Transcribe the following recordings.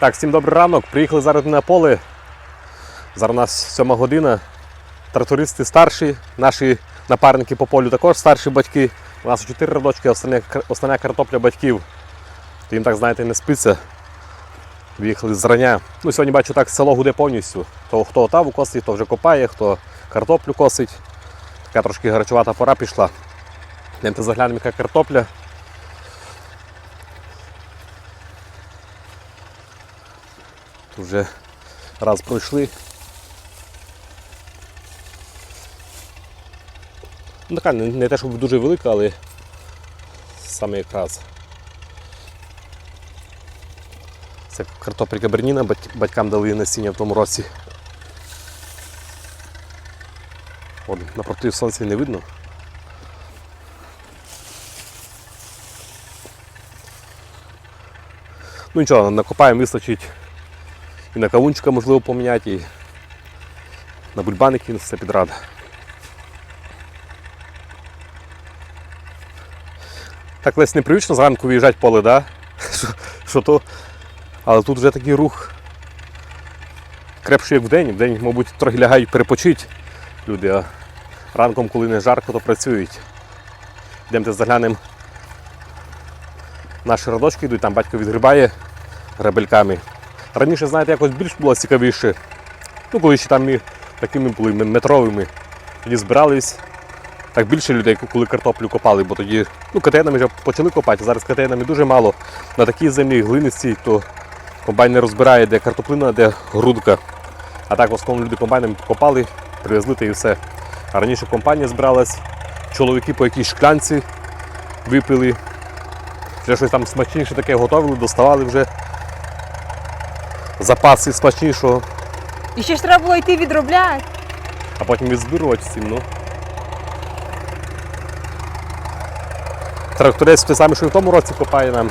Так, всім добрий ранок. Приїхали зараз на поле. Зараз у нас 7 година. Трактористи старші, наші напарники по полю також старші батьки. У нас 4 родочки, остання, остання картопля батьків. Їм так, знаєте, не спиться. Виїхали зрання. Ну, сьогодні бачу так село гуде повністю. То хто отаву косить, то вже копає, хто картоплю косить. Така трошки гарячувата пора пішла. Заглянемо, яка картопля. Вже раз пройшли. Ну, така не, те, щоб дуже велика, але саме якраз. Це картопелька Берніна, бать- батькам дали насіння в тому році. От, напроти сонця не видно. Ну нічого, накопаємо, вистачить і на кавунчика можливо поміняти, і на бульбаники все підрада. Так лесь непривично зранку виїжджати поле, да? Що, то. Але тут вже такий рух крепший, як вдень. Вдень, мабуть, трохи лягають перепочити люди, а ранком, коли не жарко, то працюють. Йдемте заглянемо. Наші родочки йдуть, там батько відгрібає грабельками. Раніше, знаєте, якось більш було цікавіше. Ну, коли ще там ми такими були метровими. Тоді збирались. Так більше людей, коли картоплю копали, бо тоді ну, КТНами вже почали копати, зараз КТНами дуже мало. На такій землі глинисті, то комбайн не розбирає, де картоплина, де грудка. А так в основному люди комбайнами копали, привезли та і все. А раніше компанія збиралась, чоловіки по якійсь шклянці випили, вже щось там смачніше таке готували, доставали вже запаси смачнішого, І ще ж треба було йти відробляти. а потім відзбирувати всім. Ну. Тракторець той самий, що і в тому році копає нам.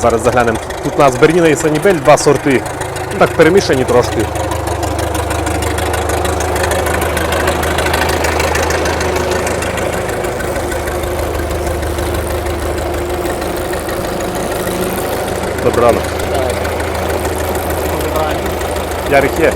Зараз заглянемо. Тут у нас Берніна і Санібель, два сорти. Ну, так перемішані трошки. Добрий ранок. Ярик є.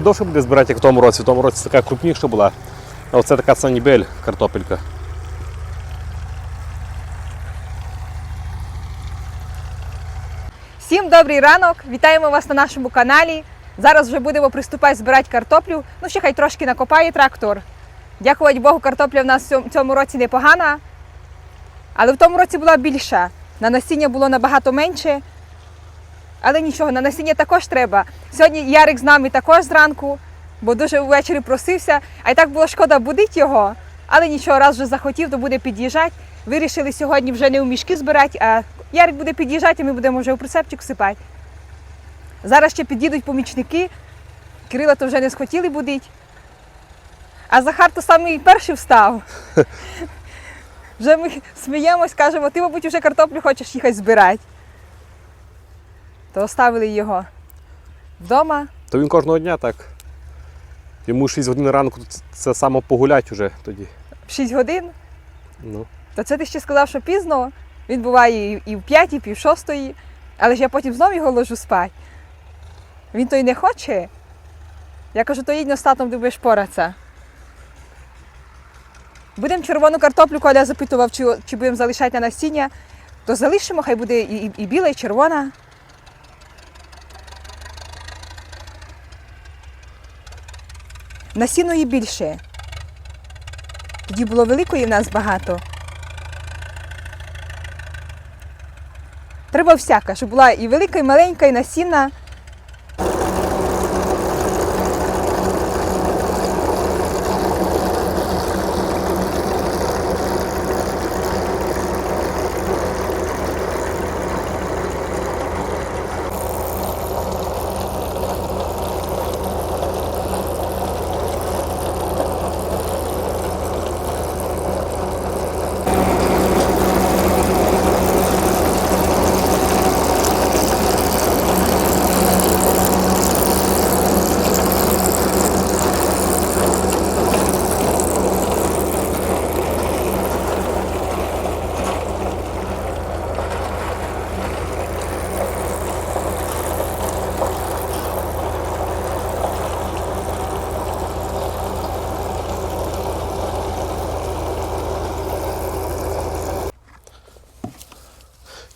Трохи довше буде збирати, як в тому році. В тому році така крупніша була. Оце така санібель картопелька. Всім добрий ранок! Вітаємо вас на нашому каналі. Зараз вже будемо приступати збирати картоплю. Ну, ще хай трошки накопає трактор. Дякувати Богу, картопля в нас в цьому році непогана. Але в тому році була більша. На насіння було набагато менше. Але нічого, на насіння також треба. Сьогодні Ярик з нами також зранку, бо дуже ввечері просився. А й так було шкода будити його. Але нічого, раз вже захотів, то буде під'їжджати. Вирішили сьогодні вже не у мішки збирати, а Ярик буде під'їжджати, і ми будемо вже у прицепчик сипати. Зараз ще під'їдуть помічники. Кирила то вже не схотіли будити. А Захар то самий перший встав. Вже ми сміємось, кажемо, ти, мабуть, вже картоплю хочеш їхати збирати. То оставили його вдома. То він кожного дня так. Йому 6 годин ранку це- саме погулять уже тоді. в 6 годин. Ну. То це ти ще сказав, що пізно. Він буває і- в 5, і пів шостої, але ж я потім знову його ложу спати. Він то й не хоче. Я кажу, то їдь на з татом, ти будеш поратися. Будемо червону картоплю, Коля запитував, чи, чи будемо залишати на насіння, то залишимо, хай буде і, і, і біла, і червона. Насінної більше. Тоді було великої в нас багато. Треба всяка, щоб була і велика, і маленька, і насінна.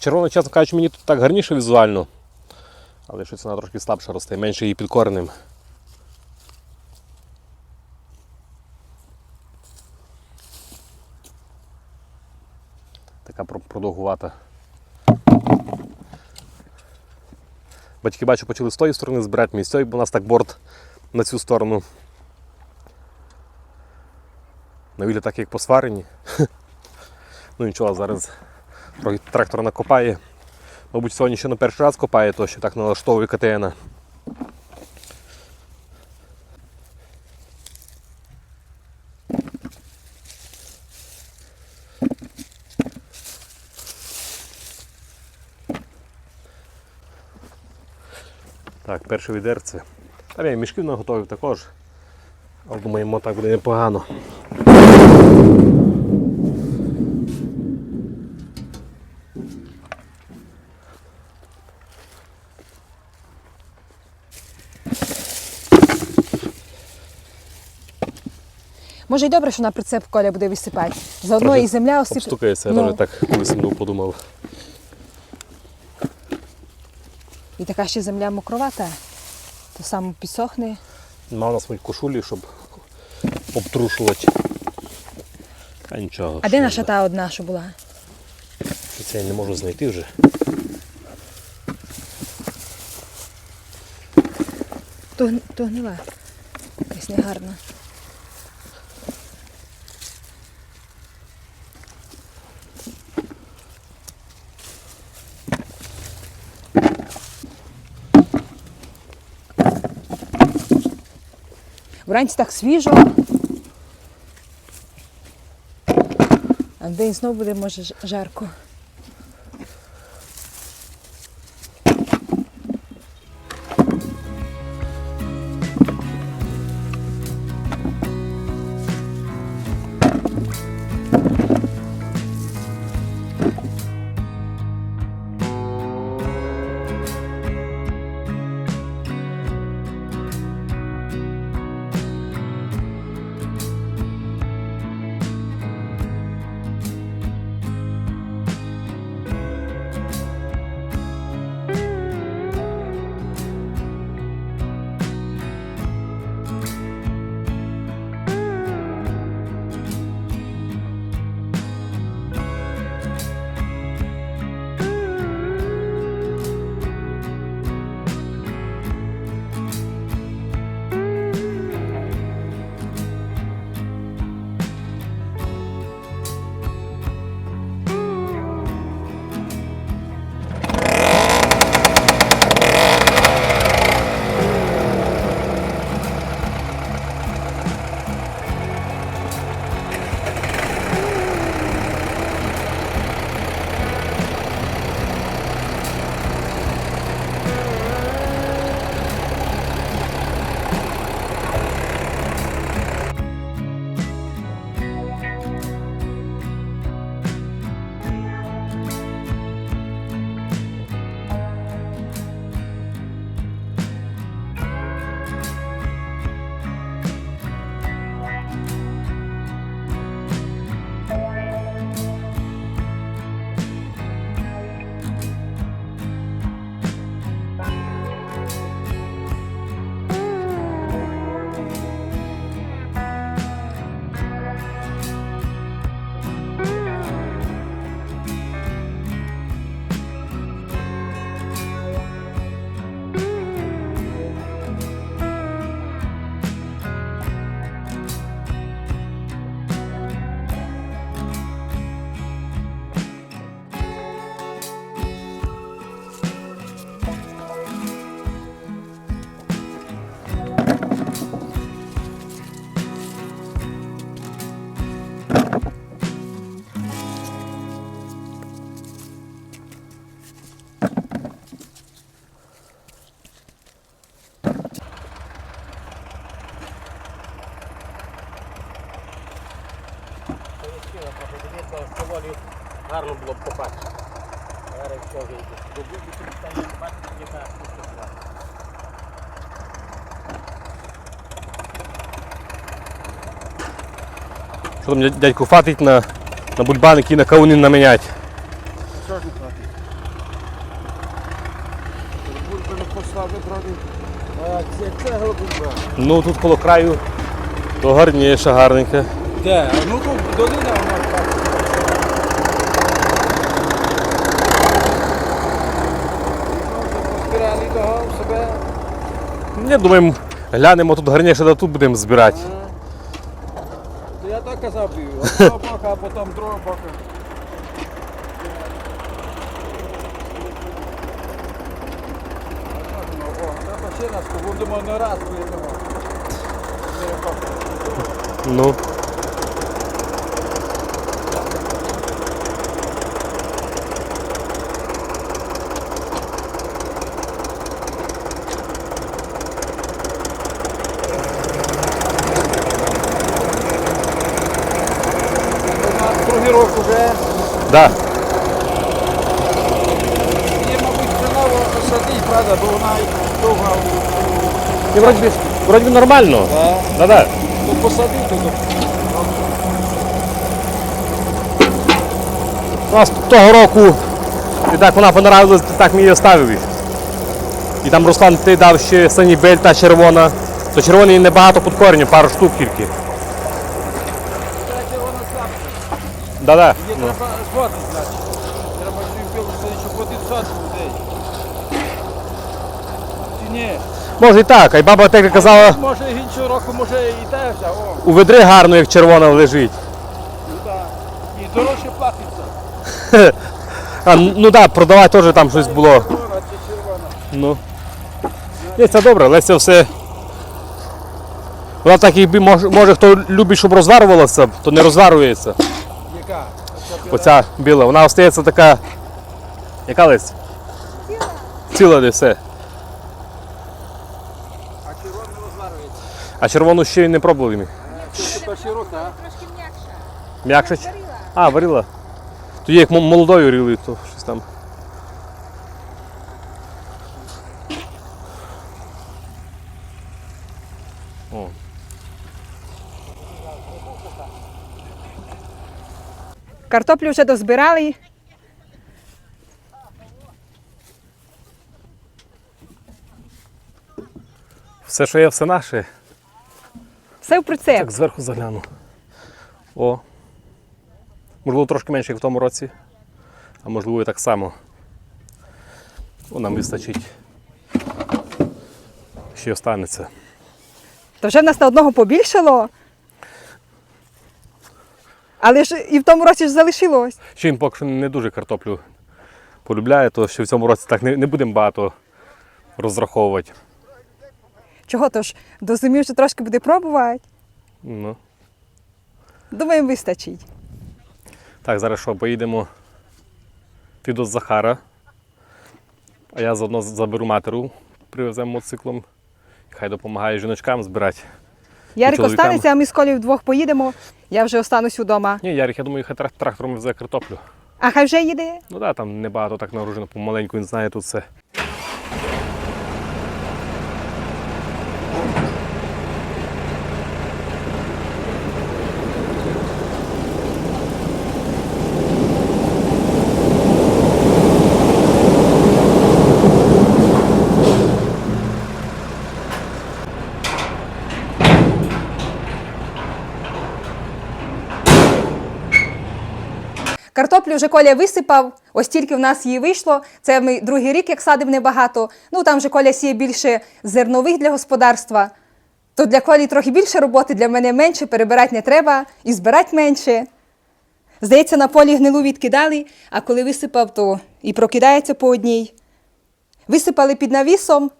Червона, чесно кажучи, мені тут так гарніше візуально. Але щось вона трошки слабше росте, менше її під коренем. Така продовгувата. Батьки бачу, почали з тої сторони збирати, мій бо у нас так борт на цю сторону. На вигляд так як посварені. Ну нічого, зараз трактор накопає. Мабуть, сьогодні ще на перший раз копає, то що так налаштовує КТН. Так, перше відерце. Там я мішків наготовив також. Але думаємо, так буде непогано. Може й добре, що на прицеп Коля буде висипати. Заодно і земля осип... Обстукається, я Ну. навіть так висунув, подумав. І така ще земля мокровата, то саме підсохне. Мав на своїй кошулі, щоб обтрушувати. А нічого. А де наша та одна, що була? Це я не можу знайти вже. То, то гнила. Якась негарна. Вранці так свіжо. А день знов буде, може, жарко. Що там дядь- дядько фатить на, на бульбан, який на кавуни намінять. Що ж не платить? Бульби послали, трохи. А це цегла бульба. Ну тут коло краю, то гарніше, гарненьке. Де? Ну тут долина у нас так. Збирали того себе. Я думаю, глянемо тут гарніше, да тут будемо збирати. То забив. Одного бока, а потім другого бака. Ще раз, будемо не раз поїдемо. Ну. Другий рок вже. Да. Є, мабуть, заново садить, правда, бо вона довга. І вроді, вроді нормально. Так. Да-да. Ну посадити тут. У нас того року і так вона понравилась, так ми її оставили. І там Руслан ти дав ще санібель та червона. То червоний небагато під коренем, пару штук тільки. Да-да. Є Ну. треба звати, значить. Треба щоб щоб один сад був десь. Чи ні? Може і так, а й баба так казала, Може іншого року, може і те взяв. О, у ведри гарно, як червона лежить. ну так. І дорожче платиться. А, ну так, да, продавати теж там щось було. Червона чи червона. Ну. Ні, це добре, але це все. Вона так якби може, може хто любить, щоб розварювалося, то не розварюється. Оця біла, вона остається така. Яка лись? Ціла. Ціла де все. А червону розварюється. А червону ще й не. Це перший? Трошки м'якша. М'якша? А, варила. Тоді як молодою ріли, то щось там. Картоплю вже дозбирали. Все, що є, все наше. Все в прицеп. Так, зверху загляну. О. Можливо, трошки менше, як в тому році. А можливо і так само. О, нам вистачить. Ще й останеться. То вже в нас на одного побільшало. Але ж і в тому році ж залишилось. Ще він поки що не дуже картоплю полюбляє, то ще в цьому році так не, не будемо багато розраховувати. Чого то ж до зими вже трошки буде пробувати. Ну. Думаю, вистачить. Так, зараз що, поїдемо ти до Захара. А я заодно заберу матеру, привеземо мотоциклом. Хай допомагає жіночкам збирати. Ярик останеться, а ми з Колею вдвох поїдемо. Я вже останусь вдома. Ні, Ярик, я думаю, хай трактором везе картоплю. А хай вже їде. Ну так, да, там небагато так нагружено, помаленьку він знає тут все. Картоплю вже Коля висипав, ось тільки в нас її вийшло. Це ми другий рік, як садив небагато. Ну там вже Коля сіє більше зернових для господарства. То для Колі трохи більше роботи, для мене менше, перебирати не треба і збирати менше. Здається, на полі гнилу відкидали, а коли висипав, то і прокидається по одній. Висипали під навісом,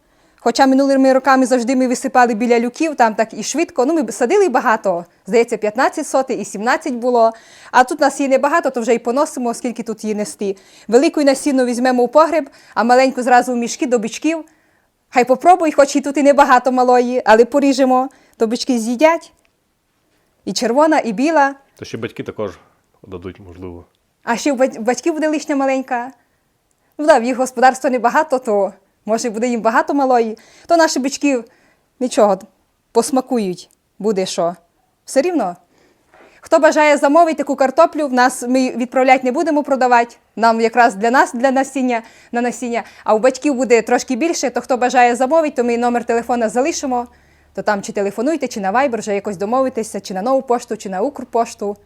хоча минулими роками завжди ми висипали біля люків, там так і швидко. Ну, ми садили багато, здається, 15 сотий і 17 було. А тут нас її небагато, то вже й поносимо, скільки тут її нести. Велику і насінну візьмемо в погреб, а маленьку зразу в мішки до бичків. Хай попробуй, хоч і тут і небагато малої, але поріжемо, то бички з'їдять. І червона, і біла. То ще батьки також дадуть, можливо. А ще батьків буде лишня маленька. Ну да, в їх господарства небагато, то може буде їм багато малої, то наші бички нічого, посмакують, буде що. Все рівно. Хто бажає замовити таку картоплю, в нас ми відправляти не будемо продавати. Нам якраз для нас, для насіння на насіння. А у батьків буде трошки більше, то хто бажає замовити, то ми номер телефона залишимо. То там чи телефонуйте, чи на Viber, вже якось домовитися, чи на нову пошту, чи на Укрпошту.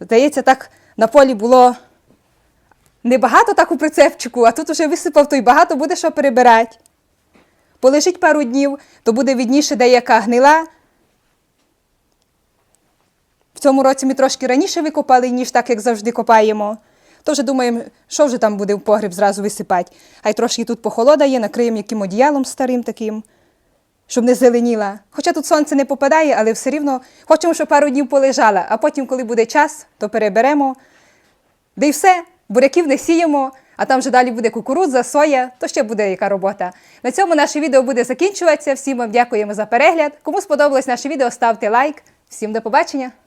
Здається, так на полі було небагато так у прицепчику, а тут уже висипав, то й багато буде що перебирати. Полежить пару днів, то буде відніше деяка гнила. В цьому році ми трошки раніше викопали, ніж так, як завжди копаємо. То вже думаємо, що вже там буде в погріб зразу висипати. А й трошки тут похолодає, накриємо яким одіялом старим таким, щоб не зеленіла. Хоча тут сонце не попадає, але все рівно хочемо, щоб пару днів полежала, а потім, коли буде час, то переберемо. Да й все, буряків не сіємо, а там вже далі буде кукурудза, соя, то ще буде яка робота. На цьому наше відео буде закінчуватися. Всім вам дякуємо за перегляд. Кому сподобалось наше відео, ставте лайк. Всім до побачення!